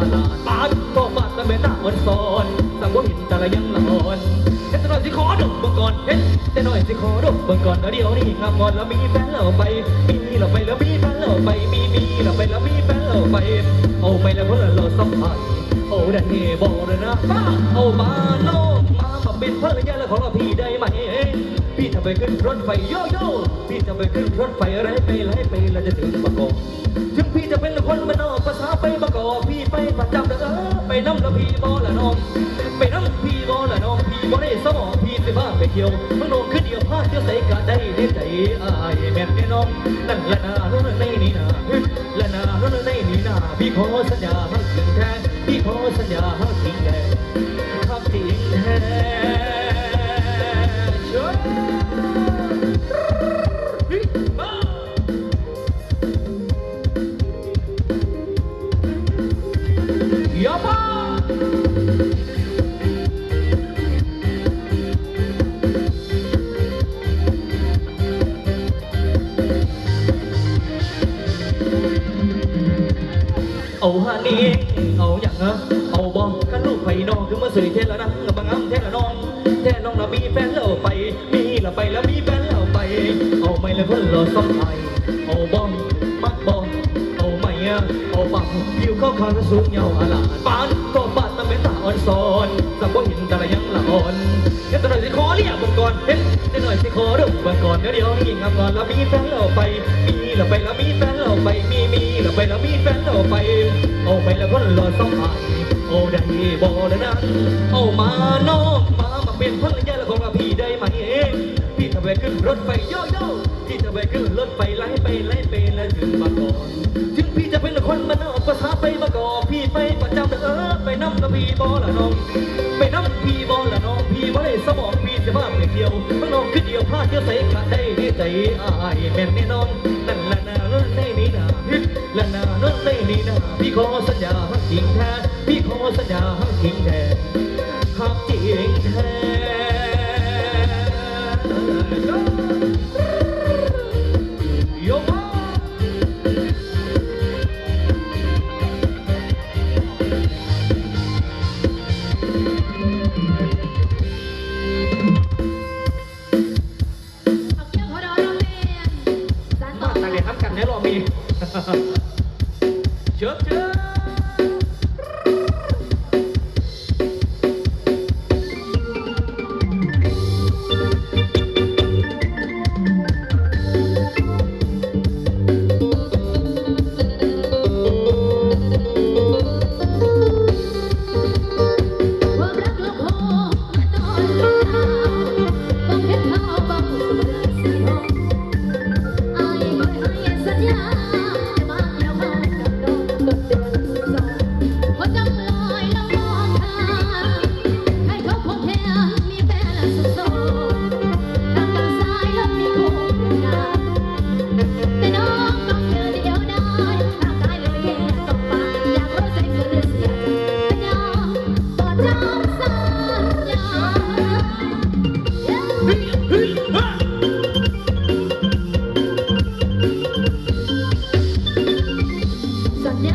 อาลาดปาดก็บาดแต่แม่ตาอ่อนซ้อนสังว่าเห็นแต่ละยังละอ่อนเฮ็ดแต่น้อยสิขอดกบิ่งก่อนเฮ็ดแต่น้อยสิขอดกบิ่งก่อนเดี๋ยวนี้งามงอนแล้วมีแฟนแล้วไป มีและไปแล้วมีแฟนแล้วไป มีมีและไปแล้วมีแฟนแล้วไป เอาไปแล้วเพื่อเราสัมผัสโอ้ได้เฮบอกเลยนะป้าเอามาโนมามาเป็นภรรยาแล้วของเราพี่ได้ไหมพี่จะไปขึ้นรถไฟโยโย่พี่จะไปขึ้นรถไฟอะไรไปไรไปแล้วจะถึงบางกอกถึงพี่จะเป็นคน กอพี่ไปประจำเด้อไปน้ำละพี่บอละน้องไปน้ำพี่บอละน้องพี่บอได้สมองพี่สิบ้าไปเที่ยวมันโนขึ้นเดียวพาเที่ยวใส่กะได้ในใจอายแม่นแน่น้องนั่นละนาโน่นในนี่นาละนาโน่นในนี่นาพี่ขอสัญญา เอาฮานี่เอาอย่างนะเอาบอลกันลูกไฟนองคือมาสวยเท่แล้วนะกับบางงาเท่ละน้องแท่น้องละมีแฟนแล้วไป มีละไปแล้วมีแฟนแล้วไป เอาไม่แล้วคนรอซ้ำไปเอาบอ บังผิวก็ขาวสูงเงาอลาปานก็บาดตะเม็ดตาอ่อนซอนสักว่าหินแต่ละยังละอ่อนเห็นแต่หน่อยสิขอเรียบังก่อนเห็นแต่หน่อยสิขอรูปบังก่อนเดี๋ยวเดี๋ยวมีงามก่อนแล้วมีแฟนเราไปมีเราไปแล้วมีแฟนเราไปมีมีเราไปแล้วมีแฟนเราไป เอาไปแล้วก็รอสองหายเอ้ได้บ่แล้นันเอามาน้องมามาเป็นภรรยะและของพี่ได้ไหมเองพี่ทำไปขึ้นรถไฟโยโย่พี่ทำไปขึ้นรถไฟไล่ไปไล่ไปแล้วถึงมาก่อน บ่ลน้อง ไปน้ำพีบอละน้องพี่บ่ได้สมองพี่จะว่าไปเที่ยวเมื่อน้องคือเดียวพาเที่ยวใส่ขาได้ดีใจอายแม่นแน่นอนนั่นละนานนในนี้นาละนานนในนี้นาพี่ขอสัญญาพัจริงแท้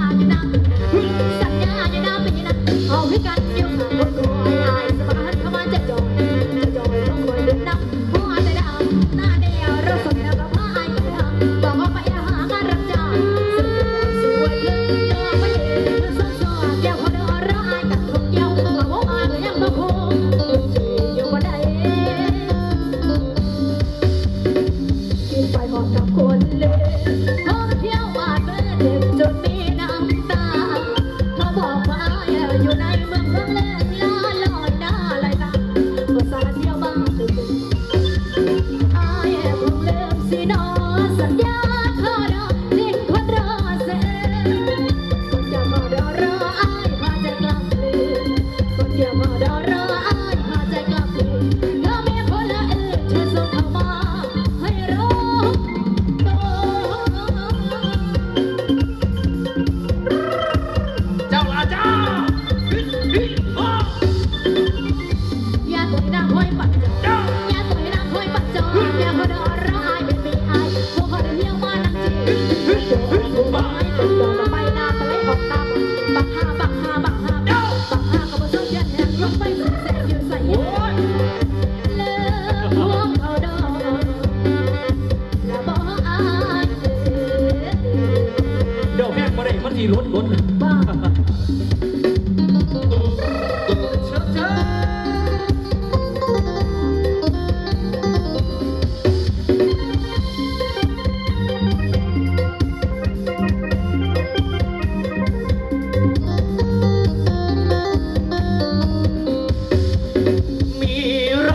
na na not.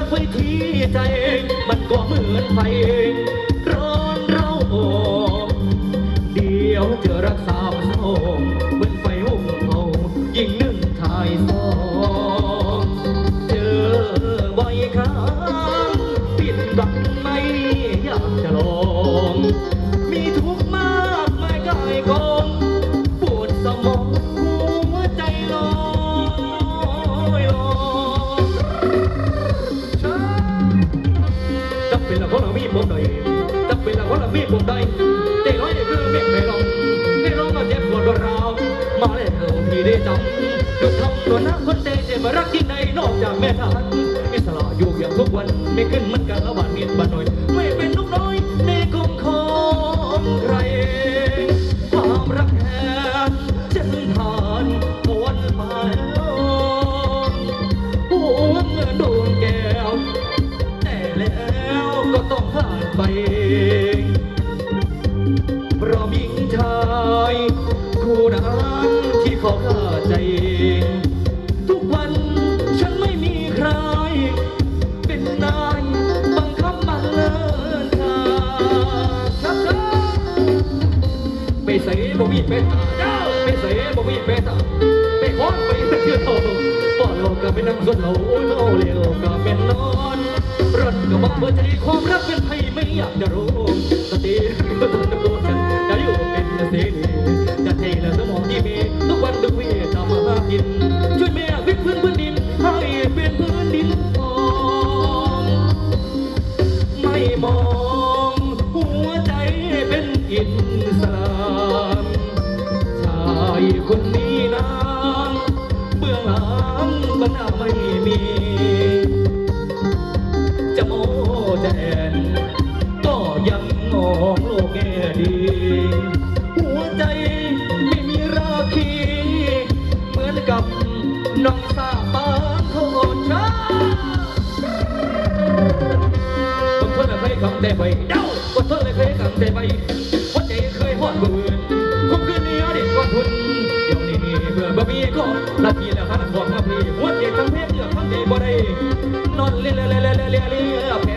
ไฟที่ใจ มันก็เหมือนไฟร้อนเราอบเดียวจะรักษาวเศร้า จากแม่ท่าอิสระอยู่อย่างทุกวันไม่ขึ้นมันกันระหว่างเมียบ้านหน่อย เจ้าเป็นเส่บ่มีเมตตาไปขอไปเที่ยวบ่เราก็ไปนั่งส่วนเราโอ้ยเมาเลี้ยวก็เป็นนอนรถก็บังเบอร์จะดีความรักเป็นไทยไม่อยากจะรู้สติก็ต้องตะโกนกันจะอยู่เป็นเสรีจะเทและสมองที่มีทุกวันทุกวีทำมาหากินช่วยเม แต่ไปเด้าคนเธอเคยคำแต่ไปหัวใจเคยหอดบืนคมคืนนี้อดีตก่อนทุนเดี๋ยวนี้เบื่อบะมีก็นาทีแล้วหันขอกมาพี่หัวใจทั้งเพศเลือกทั้งใจบ่ได้นอนเลี้ยเลี้ยเลี้ยเลี้ยเลี้ยเลี้ยแผล